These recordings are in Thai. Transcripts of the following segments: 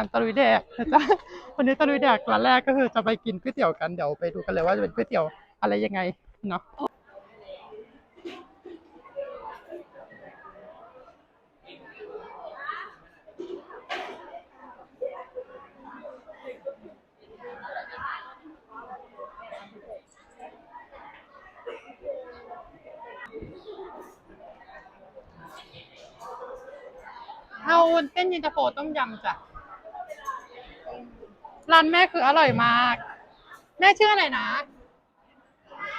การตะลุยแดกนะจ๊ะวันนี้ตะลุยแดกร้านแรกก็คือจะไปกินก๋วยเตี๋ยวกันเดี๋ยวไปดูกันเลยว่าจะเป็นก๋วยเตี๋ยวอะไรยังไงเนาะเอาเส้นย็นตาโฟต้มยำจ้ะ ร้านแม่คืออร่อยมาก แม่ชื่ออะไรนะ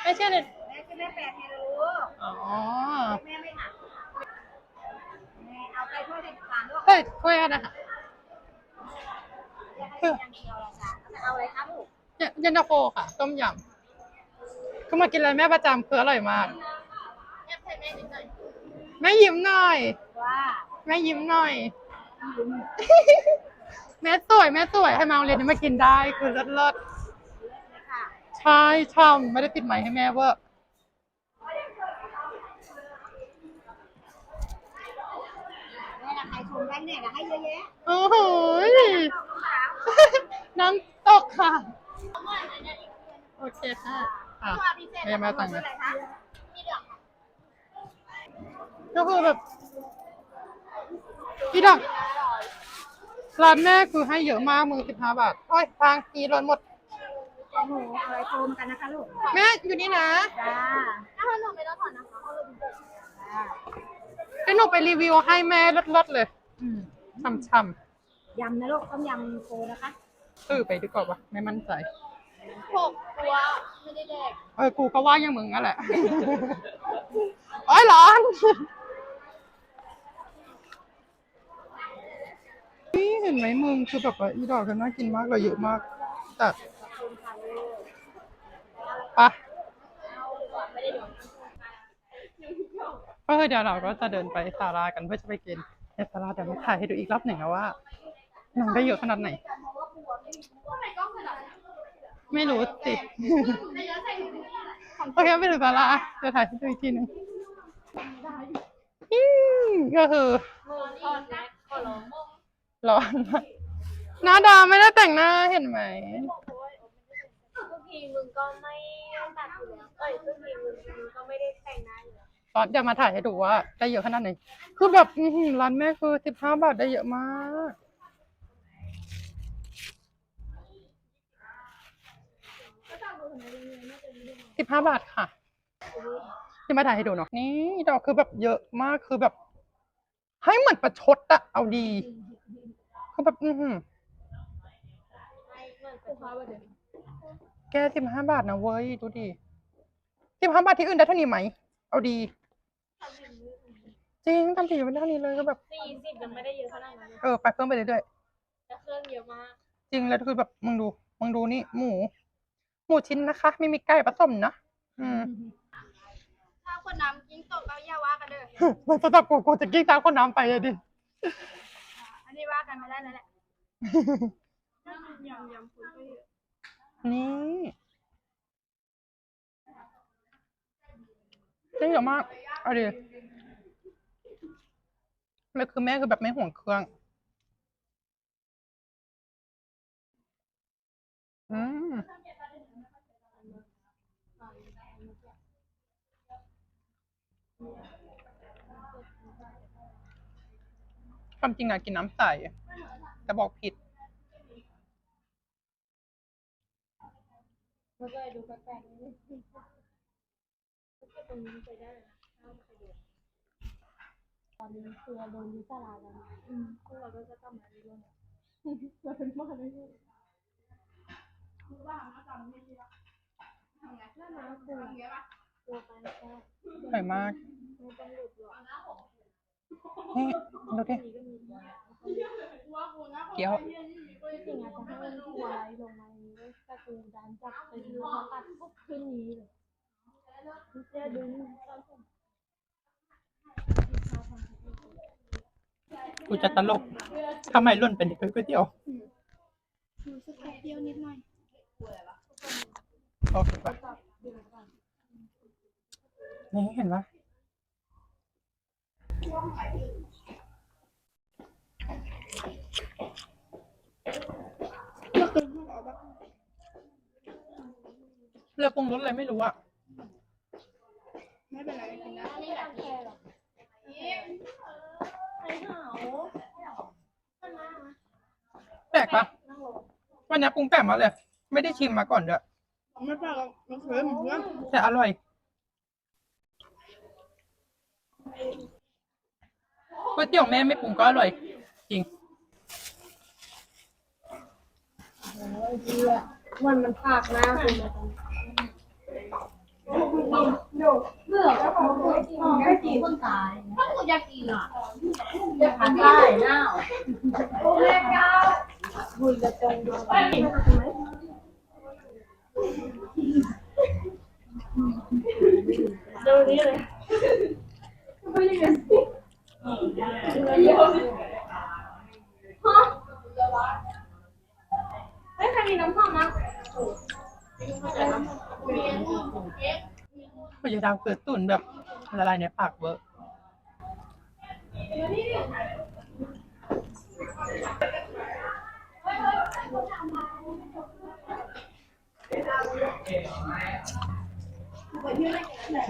แม่ชื่ออะไรแม่คือแม่แปดไงลูกอ๋อแม่ไม่หักแม่เอาไปถ้วยเด็กสามลูกเฮ้ยถ้วยอะไรนะคะให้อย่างเดียวละจ้ะเอาอะไรครับลูกเนี่ยเย็นตาโฟค่ะ ต้มยำก็มากินอะไรแม่ประจำคืออร่อยมาก แม่ใส่แม่นิดหน่อยแม่ยิ้มหน่อยว่าแม่ยิ้มหน่อย แม่สวยแม่สวยให้มาโรงเรียนนี้มากินได้คือเลิศเลิศเลยค่ะใช่ช่ำไม่ได้ปิดไมค์ให้แม่เวอร์แม่ละใครชมกันเนี่ยละให้เยอะแยะโอ้โหยขอบคุณค่ะน้ำตกค่ะ โอเคค่ะอะตัวพิเศษแม่มาตังค์ชื่อนะอะไรคะมีเหลืองค่ะก็คือแบบพี่ดอก ร้านแม่คือให้เยอะมากมือสิบห้าบาทโอ้ยทางกีรนหมด โอ้โหเอาอะไรโทรมากันนะคะลูก แม่อยู่นี่นะจ้าถ้าหนูไม่ต้องถอนนะคะเขาเลยพิเศษจ้าให้หนูไปรีวิวให้แม่เลิศๆเลยอืมช่ำยำนะลูกต้มยำโคนะคะๆซื้อไปดีกว่าวะไม่มั่นใจ หกตัวไม่ได้แดก เออ กูก็ว่าอย่างมึงนั่นแหละ โอ้ยร้อน นี่เห็นไหมมึงคือแบบว่าอีดอกกันน่ากินมากเลยเยอะมากแต่ปะก็คือเดี๋ยวเราก็จะเดินไปศาลากันเพื่อจะไปกินในศาลาเดี๋ยวมาถ่ายให้ดูอีกรอบหนึ่งนะว่านังได้เยอะขนาดไหน ไม่รู้สิโอเคไปถึงศาลาจะถ่ายให้ดูอีกทีหนึ่งก็คือ ร้อนมากหน้าดาไม่ได้แต่งหน้าเห็นไหม ทุกทีมึงก็ไม่ตัดอยู่แล้วเอ้ยทุกทีมึงมึงก็ไม่ได้แต่งหน้าอยู่แล้วตอนเดี๋ยวมาถ่ายให้ดูว่าได้เยอะขนาดไหน คือแบบอื้อหือร้านแม่คือสิบห้าบาทได้เยอะมาก สิบห้าบาทค่ะที่มาถ่ายให้ดูเนาะ นี่ดอกคือแบบเยอะมากคือแบบ ให้เหมือนประชดอะเอาดี คือแบบอือหือเหมือนเป็นภาพเดิมแกสิบห้าบาทนะเว้ย ดูดิสิบห้าบาทที่อื่นได้เท่านี้ไหม เอาดี จริงทำสีไม่ได้เท่านี้เลยก็แบบ สี่สิบยังไม่ได้เยอะขนาดนั้นเลยเออไปเพิ่มไปเรื่อยแต่เครื่องเยอะมากๆจริงแล้วคือแบบมึงดูมึงดูนี่หมู หมูชิ้นนะคะ ไม่มีไก่ผสมนะอืม ถ้าคนน้ำกิ้งตกก็อย่าว่ากันเด้อ มันจะตับกูกูจะกิ้งตามคนน้ำไปเลยดิ พี่ว่ากันไม่ได้นั่นแหละยำยำคุณก็เยอะนี่จริงเยอะมากเอาดิแล้วคือแม่คือแบบไม่ห่วงเครื่อง อืม ความจริงอะกินน้ำใส แต่บอกผิด มันก็เลยดูแปลกๆนิดนึงก็ตรงนี้ไปได้เลยนะถ้าไม่ไปดูตอนนี้คือโดนยุตลาแล้วนะอืมพวกเราก็จะกลับมาเรื่อยๆเราเป็นบ้าเรื่อยๆว่ามาจำไม่ดีละทำไงน่ารักกลัวกลัวไปแค่สวยมากไม่ต้องหลุดหรอกนี่ดูดิมีก็มีตัว เกี๊ยวที่จริงอาจจะให้ทัวร์ไลท์ลงมาอย่างนี้ด้วยแต่กูดันจับไปดูเขาตัดปุ๊บขึ้นนี้เลยเดี๋ยวดึงตอนผมกูจะตลกทำไมร่นเป็นเด็กก๋วยเตี๋ยวรู้สึกแค่เดียวนิดหน่อยโอเคปะนี่เห็นปะ เราปรุงรสอะไรไม่รู้อะ ไม่เป็นไรกินได้ไม่รักแกหรอกแปลกปะวันนี้ปรุงแปลกมาเลย ไม่ได้ชิมมาก่อนด้วยไม่แปลกเราเคยเหมือนกันแต่อร่อย ก๋วยเตี๋ยวแม่ไม่ปรุงก็อร่อย จริง มันมันภาคน้าคุณเลือกแล้วเขาไม่กินคนตายถ้ากูอยากกินอะจะพันได้หน้าเล็กยาวบุยกระจงดูดูนี่เลยไม่ได้กันฮะ เฮ้ยใครมีน้ำส้มนะพยาดาวเกิดตุ่นแบบละลายในปากเวอร์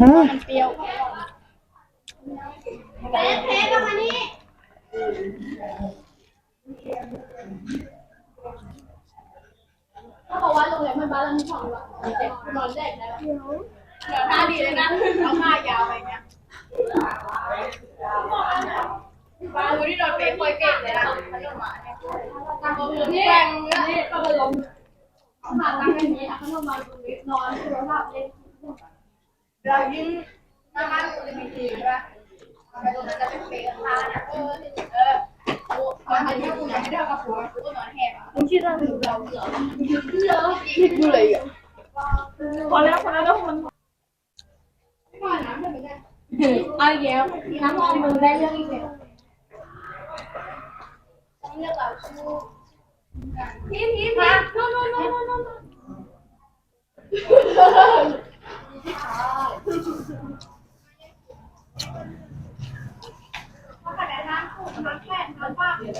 อืมเปรี้ยวเป๊ะเป๊ะประมาณนี้ เขาบอกว่าโรงแรมมั นบ้านเรามีของแบบเด็กนอนเด็กได้แล้วเดี๋ยวท่าดีเลยนะเอาผ้ายาวไปเงี้ยบางคนที่โดนเป๊ะเคยเก่งเลยนะเขาโดนมาเนี่ยนี่นี่ก็ไปลงมาตั้งอย่างนี้เขาลงมาตรงนี้นอนโทรศัพท์เล่นเรายิ่งหน้าบ้านกูจะมีทีใช่ปะไปตรงนั้นจะเป็นเป๊ะท่าน่ะเออ เออกูตอนที่กูอยากให้เท่ากับผัวกูก็นอนแหกอ่ะ มึงคิดว่าถึงเราเหรอเหรอ คิดกูเลยอ่ะ พอแล้วพอแล้วคน ว่าน้ำจะเป็นไง เอาเยอะน้ำมองมึงได้เรื่องอีกแล้ว ต้องเลือกเอาชู พี่พี่พี่นู่นนู่นนู่นนู่นนู่น เ น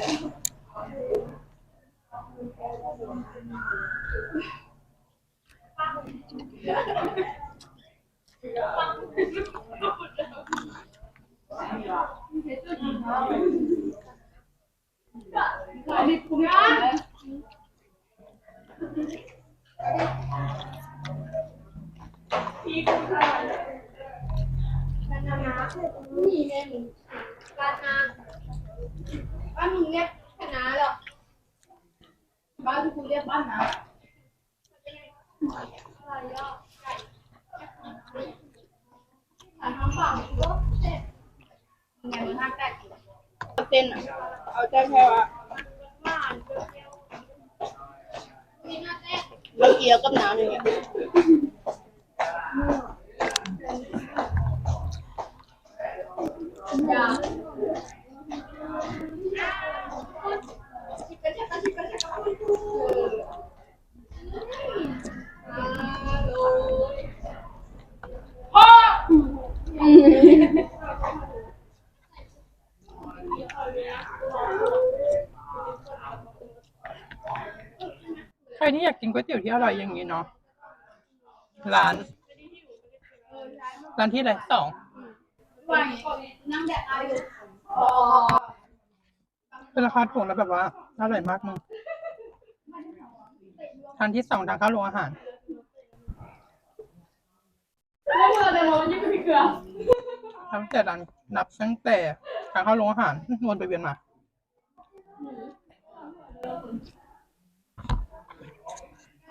อนบ้างนี่ไงมึงบ้านา บ้านมึงเรียกคณะหรอบ้านที่กูเรียกบ้านนาทำฝั่งก็เสร็จไงมึงห้ามแตกเส้นอะเอาแค่แค่ว่าแล้วเกี๊ยวกับน้ำอย่างเงี้ยพ่อ ใค รที่อยากกินก๋วยเตี๋ยวที่อร่อยอย่างนี้เนาะร้านร้านที่อะไรสองว่านั่งแดดอายุอ๋อเป็นราคาถูกแล้วแบบว่าอร่อยมากมึงทานที่สองทางเข้าโรงอาหารแล้วเธอในรถยังไม่เกลือตั้งแต่ร้านนับตั้งแต่ทางเข้าโรงอาหารวนไปเวียนมา ใช่ใช่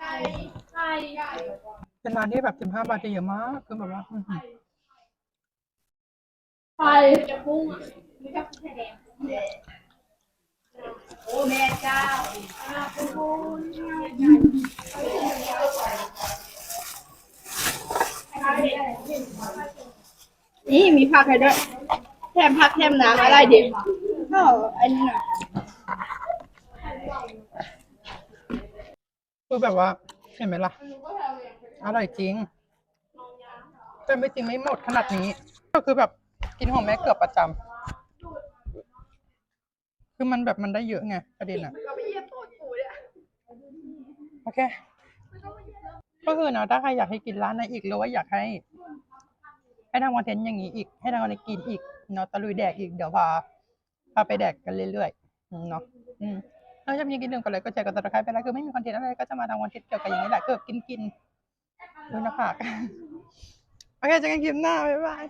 เป็นร้านที่แบบสิบห้าบาทจะเยอะมากคือแบบว่าไปจะพุ่งอะไม่ชอบไข่แดงโอ้แม่เจ้านี่มีผักให้ด้วยแถมผักแถมน้ำอะไรดิข้าวอันนี้นะ คือแบบว่า เห็นไหมล่ะ อร่อยจริง แต่ไม่จริงไม่หมดขนาดนี้ ก็คือแบบกินของแม่เกือบประจำคือมันแบบมันได้เยอะไงประเด็นอะเราไปเยี่ยมตูดกูเนี่ยโอเค ก็คือเนาะถ้าใครอยากให้กินร้านไหนอีกหรือว่าอยากให้ ให้ทำคอนเทนต์อย่างนี้อีก ให้ทำคอนเทนต์กินอีกเนาะตะลุยแดกอีกเดี๋ยวพาพาไปแดกกันเรื่อยๆอืมเนาะอืม ถ้าชอบยินกินดื่มก็เลยก็แชร์กันตะไคร้ไปแล้วคือไม่มีคอนเทนต์อะไรก็จะมาทำคอนเทนต์เกี่ยวกับอย่างนี้แหละเกือบกินกินดูนะคะโอเคเจอกันคลิปหน้าบ๊ายบาย